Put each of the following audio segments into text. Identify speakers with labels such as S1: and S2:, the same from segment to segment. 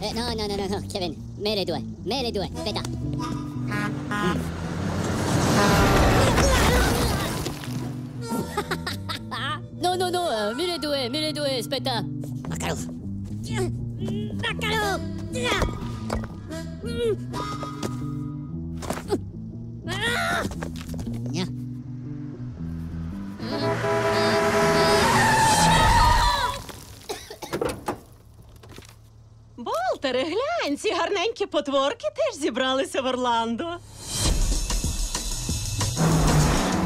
S1: Eh, no, no, no, no, no, Kevin, mele due, mele due, aspetta. Hmm. No, no, no, uh, mele due, mele due, aspetta. Baccaro. Baccaro! Ah!
S2: Болтере, глянь, ці гарненькі потворки теж зібралися в Орландо.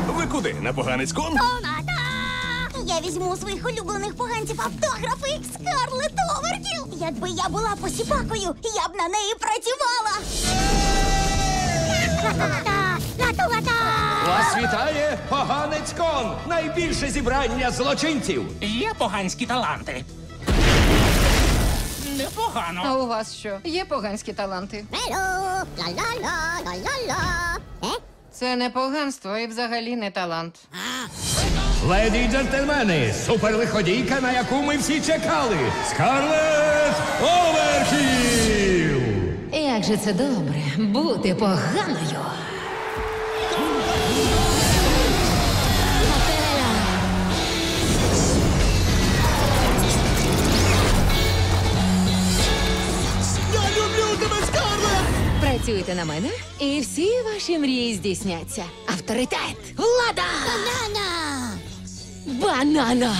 S3: Ви куди? На поганець кон?
S4: Я візьму у своїх улюблених поганців автографи Скарлет Овертіл. Якби я була посіпакою, я б на неї працювала.
S5: Вас вітає поганець кон! Найбільше зібрання злочинців!
S6: Є поганські таланти. Непогано.
S7: А у вас що? Є поганські таланти?
S1: Мело! Ла-ла-ла, ла-ла-ла. Е?
S7: Це не поганство і взагалі не талант.
S5: Леді й джентльмени, суперлиходійка, на яку ми всі чекали! Скарлет Оверхіл!
S8: Як же це добре бути поганою. Працюйте на мене, і всі ваші мрії здійсняться. Авторитет, влада,
S1: Банана!
S8: банана.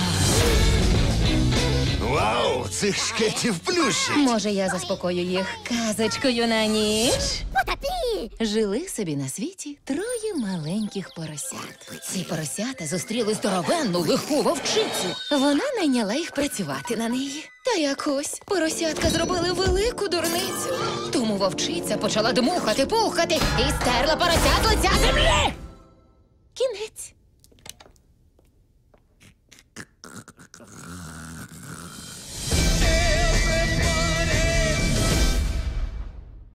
S3: Вау, цих шкетів плющі.
S8: Може, я заспокою їх казочкою на ніч?
S1: Потапі!
S8: Жили собі на світі троє маленьких поросят. Ці поросята зустріли здоровенну лиху вовчицю. Вона найняла їх працювати на неї. Та якось поросятка зробили велику дурницю. Тому вовчиця почала дмухати, пухати і стерла поросят лиця землі. Кінець.